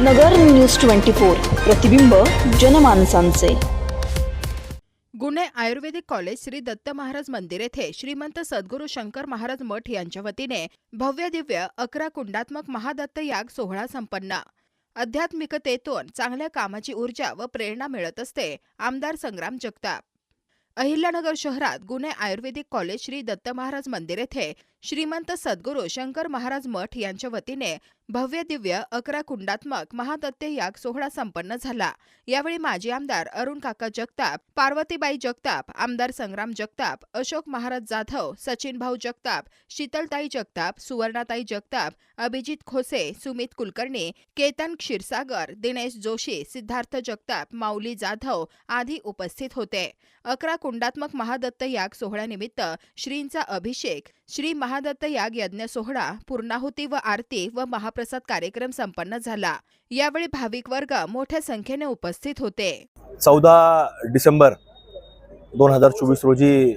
नगर news twenty four प्रतिबिंब जनमानसांचे. गुन्हे आयुर्वेदिक कॉलेज श्री दत्त महाराज मंदिर येथे श्रीमंत सद्गुरू शंकर महाराज मठ यांच्या वतीने भव्य दिव्य अकरा कुंडात्मक महादत्त याग सोहळा संपन्न. आध्यात्मिकतेतून चांगल्या कामाची ऊर्जा व प्रेरणा मिळत असते आमदार संग्राम जगताप. अहिल्यानगर शहरात गुन्हे आयुर्वेदिक कॉलेज श्री दत्त महाराज मंदिर येथे श्रीमंत सद्गुरू शंकर महाराज मठ यांच्या वतीने भव्य दिव्य अकरा कुंडात्मक महादत्ते याग सोहळा संपन्न झाला. यावेळी माजी आमदार अरुण काका जगताप पार्वतीबाई जगताप आमदार संग्राम जगताप अशोक महाराज जाधव सचिन भाऊ जगताप शीतलताई जगताप सुवर्णाताई जगताप अभिजित खोसे सुमित कुलकर्णी केतन क्षीरसागर दिनेश जोशी सिद्धार्थ जगताप माऊली जाधव आदी उपस्थित होते. अकरा कुंडात्मक महादत्त याग सोहळ्यानिमित्त श्रींचा अभिषेक श्री महादत्त याग यज्ञ सोहळा पूर्णाहुती व आरती व महाप्रसाद कार्यक्रम संपन्न झाला. यावेळी भाविक वर्ग मोठ्या संख्येने उपस्थित होते. चौदा डिसेंबर दोन हजार चोवीस रोजी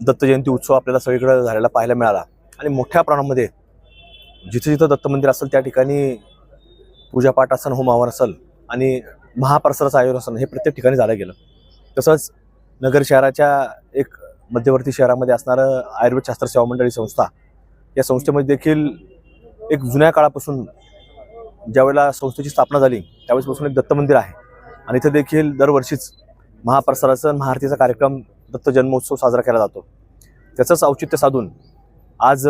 दत्त जयंती उत्सव आपल्याला सगळीकडे झालेला पाहायला मिळाला. आणि मोठ्या प्रमाणामध्ये जिथे जिथं दत्त मंदिर असेल त्या ठिकाणी पूजापाठ असन होम हवन असेल आणि महाप्रसाराचं आयोजन असेल हे प्रत्येक ठिकाणी झालं गेलं. तसंच नगर शहराच्या एक मध्यवर्ती शहरामध्ये असणारं आयुर्वेद शास्त्र सेवा मंडळी संस्था या संस्थेमध्ये देखील एक जुन्या काळापासून ज्यावेळेला संस्थेची स्थापना झाली त्यावेळेसपासून एक दत्त मंदिर आहे. आणि इथं देखील दरवर्षीच महाप्रसादाचं महाआरतीचा कार्यक्रम दत्त जन्मोत्सव साजरा केला जातो. त्याचंच औचित्य साधून आज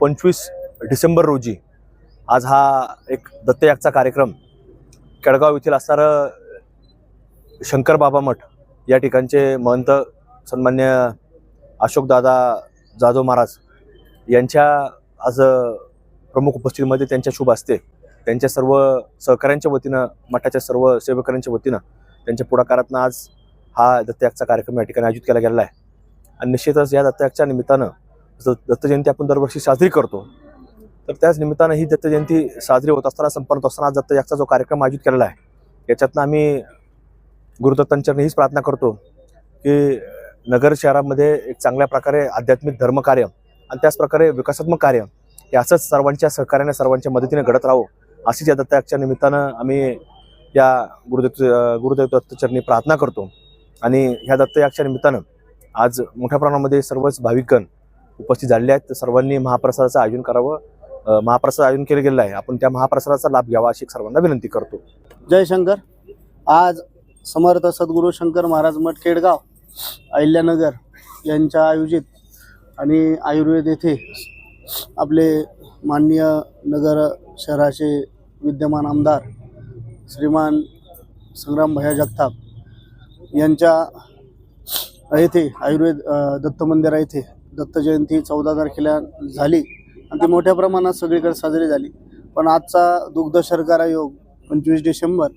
पंचवीस डिसेंबर रोजी आज हा एक दत्तयागचा कार्यक्रम केळगाव येथील असणारं शंकर बाबा मठ या ठिकाणचे महंत सन्मान्य अशोकदादा जाधव महाराज यांच्या आज प्रमुख उपस्थितीमध्ये त्यांच्या शुभ असते त्यांच्या सर्व सहकाऱ्यांच्या वतीनं मठाच्या सर्व सेवकांच्या वतीनं त्यांच्या पुढाकारातनं आज हा दत्तयागचा कार्यक्रम या ठिकाणी आयोजित केला गेलेला आहे. आणि निश्चितच या दत्तयागच्या निमित्तानं दत्तजयंती आपण दरवर्षी साजरी करतो तर त्याच निमित्तानं ही दत्तजयंती साजरी होत असताना संपन्न होत असताना आज दत्तयागचा जो कार्यक्रम आयोजित केलेला आहे याच्यातनं आम्ही गुरुदत्तांच्या हीच प्रार्थना करतो की नगर शहरामध्ये एक चांगल्या प्रकारे आध्यात्मिक धर्मकार्य आणि त्याच प्रकारे विकासात्मक कार्य हे असंच सर्वांच्या सहकार्याने सर्वांच्या मदतीने घडत राहावं अशीच या दत्ताच्या निमित्तानं आम्ही या गुरुदेव गुरुदेव दत्तचरणी प्रार्थना करतो. आणि ह्या दत्तयागच्या निमित्तानं आज मोठ्या प्रमाणामध्ये सर्वच भाविकगण उपस्थित झालेले आहेत. सर्वांनी महाप्रसादाचं आयोजन करावं. महाप्रसाद आयोजन केलं गेलं आहे. आपण त्या महाप्रसादाचा लाभ घ्यावा अशी सर्वांना विनंती करतो. जय शंकर. आज समर्थ सद्गुरू शंकर महाराज मठ केडगाव अहिल्यानगर यांच्या आयोजित आणि आयुर्वेद येथे आपले माननीय नगर शहराचे विद्यमान आमदार श्रीमान संग्राम भैया जगताप यांच्या येथे आयुर्वेद दत्त मंदिरा येथे दत्त जयंती चौदा तारखेला झाली आणि ती मोठ्या प्रमाणात सगळीकडे साजरी झाली. पण आजचा दुग्ध शर्करा योग पंचवीस डिसेंबर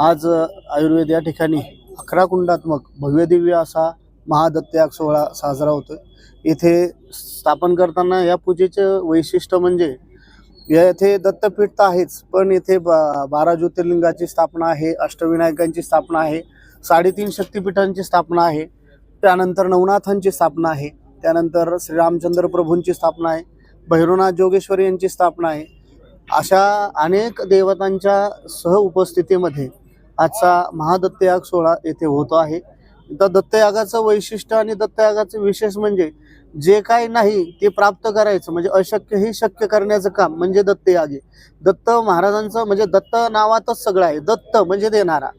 आज आयुर्वेद या ठिकाणी अकरा कुंडात्मक भव्यदिव्य असा महादत्तयाग सोहळा साजरा होतो इथे स्थापन करताना या पूजेचं वैशिष्ट्य म्हणजे येथे दत्तपीठ तर आहेच पण इथे बा बारा ज्योतिर्लिंगाची स्थापना आहे अष्टविनायकांची स्थापना आहे साडेतीन शक्तिपीठांची स्थापना आहे त्यानंतर नवनाथांची स्थापना आहे त्यानंतर श्रीरामचंद्र प्रभूंची स्थापना आहे भैरवनाथ जोगेश्वरी यांची स्थापना आहे. अशा अनेक देवतांच्या सह उपस्थितीमध्ये आजचा महादत्तयाग सोहळा येथे होतो आहे. तर दत्तयागाचं वैशिष्ट्य आणि दत्तयागाचं विशेष म्हणजे जे काही नाही ते प्राप्त करायचं म्हणजे अशक्य हे शक्य करण्याचं काम म्हणजे दत्तयाग. आहे दत्त महाराजांचं म्हणजे दत्त नावातच सगळं आहे. दत्त म्हणजे देणारा.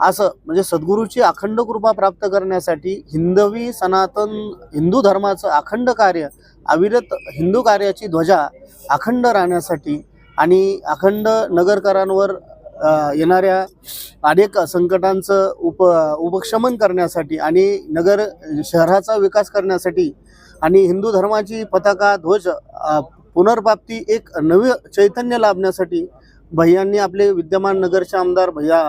असं म्हणजे सद्गुरूची अखंड कृपा प्राप्त करण्यासाठी हिंदवी सनातन हिंदू धर्माचं अखंड कार्य अविरत हिंदू कार्याची ध्वजा अखंड राहण्यासाठी आणि अखंड नगरकरांवर येणाऱ्या अनेक संकटांचं उप उपशमन करण्यासाठी आणि नगर शहराचा विकास करण्यासाठी आणि हिंदू धर्माची पताका ध्वज पुनर्प्राप्ती एक नवे चैतन्य लाभण्यासाठी भैयांनी आपले विद्यमान नगरचे आमदार भैया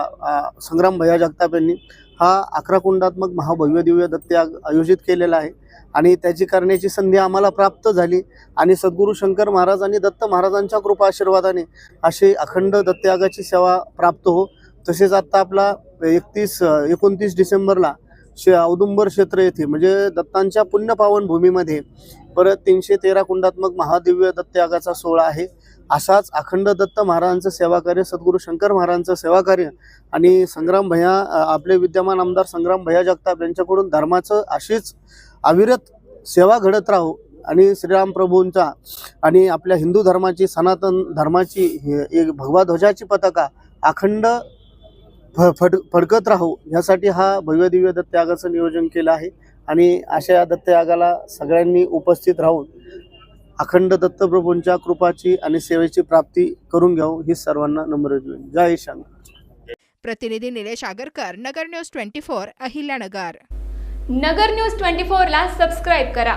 संग्राम भैया जगताप यांनी हा अकरा कुंडात्मक महाभव्य दिव्य दत्त्याग आयोजित केलेला आहे. आणि त्याची करण्याची संधी आम्हाला प्राप्त झाली. आणि सद्गुरू शंकर महाराज आणि दत्त महाराजांच्या कृपा आशीर्वादाने अशी अखंड दत्तयागाची सेवा प्राप्त हो. तसेच आत्ता आपला एकतीस एकोणतीस डिसेंबरला शे औदुंबर क्षेत्र येथे म्हणजे दत्तांच्या पुण्यपावन भूमीमध्ये परत तीनशे तेरा कुंडात्मक महादिव्य दत्तयागाचा सोहळा आहे. असाच अखंड दत्त महाराजांचं सेवाकार्य सद्गुरू शंकर महाराजांचं सेवाकार्य आणि संग्राम भैया आपले विद्यमान आमदार संग्राम भैया जगताप यांच्याकडून धर्माचं अशीच अविरत सेवा घडत राहो आणि श्रीराम प्रभूंचा आणि आपल्या हिंदू धर्माची सनातन धर्माची हे- एक भगवा ध्वजाची पताका अखंड फ फड फडकत राहू. ह्यासाठी हा भव्य दिव्य दत्तयागाचं नियोजन केलं आहे आणि अशा या दत्तयागाला सगळ्यांनी उपस्थित राहून अखंड दत्तप्रभूंच्या कृपाची आणि सेवेची प्राप्ती करून घ्यावं ही सर्वांना नम्र विनंती. जय शंकर प्रतिनिधी Nilesh Agarkar Nagar news twenty four Ahilyanagar. Nagar news twenty फोरला सबस्क्राईब करा.